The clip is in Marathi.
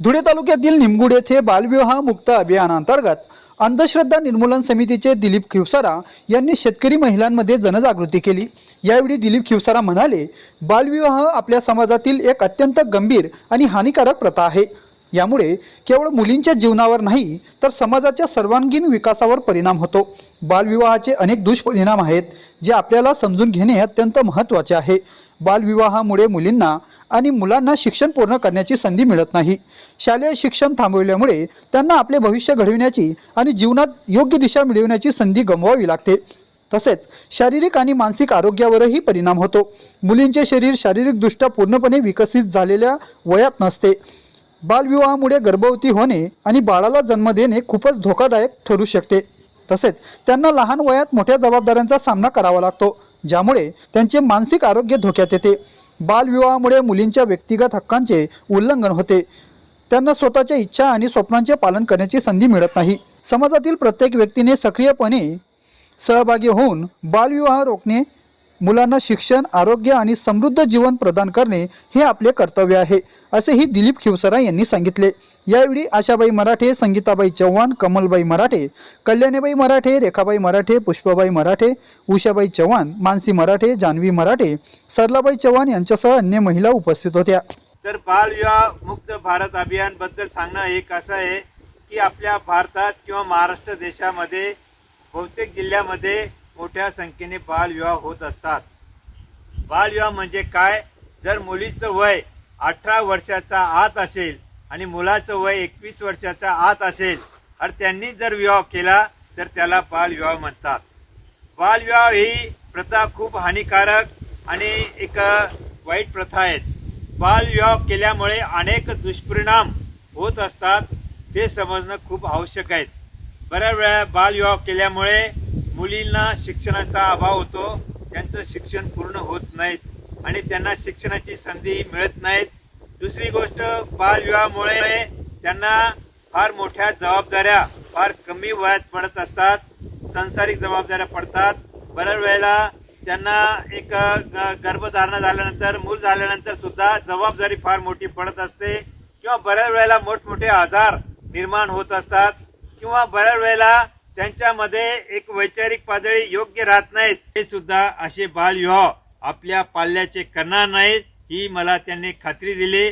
धुळे तालुक्यातील निमगुड येथे बालविवाह मुक्त अभियानांतर्गत अंधश्रद्धा निर्मूलन समितीचे दिलीप खिवसारा यांनी शेतकरी महिलांमध्ये जनजागृती केली. यावेळी दिलीप खिवसारा म्हणाले बालविवाह आपल्या समाजातील एक अत्यंत गंभीर आणि हानिकारक प्रथा आहे. यामुळे केवळ मुलींच्या जीवनावर नाही तर समाजाच्या सर्वांगीण विकासावर परिणाम होतो. बालविवाहाचे अनेक दुष्परिणाम आहेत जे आपल्याला समजून घेणे अत्यंत महत्त्वाचे आहे. बालविवाहामुळे मुलींना आणि मुलांना शिक्षण पूर्ण करण्याची संधी मिळत नाही. शालेय शिक्षण थांबविल्यामुळे त्यांना आपले भविष्य घडविण्याची आणि जीवनात योग्य दिशा मिळविण्याची संधी गमवावी लागते. तसेच शारीरिक आणि मानसिक आरोग्यावरही परिणाम होतो. मुलींचे शरीर शारीरिकदृष्ट्या पूर्णपणे विकसित झालेल्या वयात नसते. बालविवाहामुळे गर्भवती होणे आणि बाळाला जन्म देणे खूपच धोकादायक ठरू शकते. तसेच त्यांना लहान वयात मोठ्या जबाबदाऱ्यांचा सामना करावा लागतो ज्यामुळे त्यांचे मानसिक आरोग्य धोक्यात येते. बालविवाहामुळे मुलींच्या व्यक्तिगत हक्कांचे उल्लंघन होते. त्यांना स्वतःच्या इच्छा आणि स्वप्नांचे पालन करण्याची संधी मिळत नाही. समाजातील प्रत्येक व्यक्तीने सक्रियपणे सहभागी होऊन बालविवाह रोखणे मुलांना शिक्षण आरोग्य आणि समृद्ध जीवन प्रदान करणे हे आपले कर्तव्य आहे असेही दिलीप खिवसरा यांनी सांगितले. यावेळी आशाबाई मराठे संगीताबाई चव्हाण कमलबाई मराठे कल्याणीबाई मराठे रेखाबाई मराठे पुष्पाबाई मराठे उषाबाई चव्हाण मानसी मराठे जान्हवी मराठे सरलाबाई चव्हाण यांच्यासह अन्य महिला उपस्थित होत्या. तर बालविवाह मुक्त भारत अभियानबद्दल सांगणं एक असं आहे की आपल्या भारतात किंवा महाराष्ट्र देशामध्ये बहुतेक जिल्ह्यामध्ये मोठ्या संख्येने बालविवाह होत असतात. बालविवाह म्हणजे काय? जर मुलीचं वय अठरा वर्षाचा आत असेल आणि मुलाचं वय एकवीस वर्षाच्या आत असेल तर त्यांनी जर विवाह केला तर त्याला बालविवाह म्हणतात. बालविवाह ही प्रथा खूप हानिकारक आणि एक वाईट प्रथा आहे. बालविवाह केल्यामुळे अनेक दुष्परिणाम होत असतात ते समजणं खूप आवश्यक आहे बऱ्याच वेळा बालविवाह केल्यामुळे मुलींना शिक्षणाचा अभाव होतो त्यांचं शिक्षण पूर्ण होत नाहीत आणि त्यांना शिक्षणाची संधी मिळत नाहीत. दुसरी गोष्ट बालविवाहामुळे त्यांना फार मोठ्या जबाबदाऱ्या फार कमी वयात पडत असतात संसारिक जबाबदाऱ्या पडतात. बऱ्याच वेळेला त्यांना एक ग- गर्भधारणा झाल्यानंतर मूल झाल्यानंतर सुद्धा जबाबदारी फार मोठी पडत असते किंवा बऱ्याच वेळेला मोठमोठे आजार निर्माण होत असतात किंवा बऱ्याच वेळेला त्यांच्यामध्ये एक वैचारिक पातळी योग्य राहत नाहीत. हे सुद्धा असे बालविवाह आपल्या पाल्याचे करणार नाहीत ही मला त्यांनी खात्री दिली.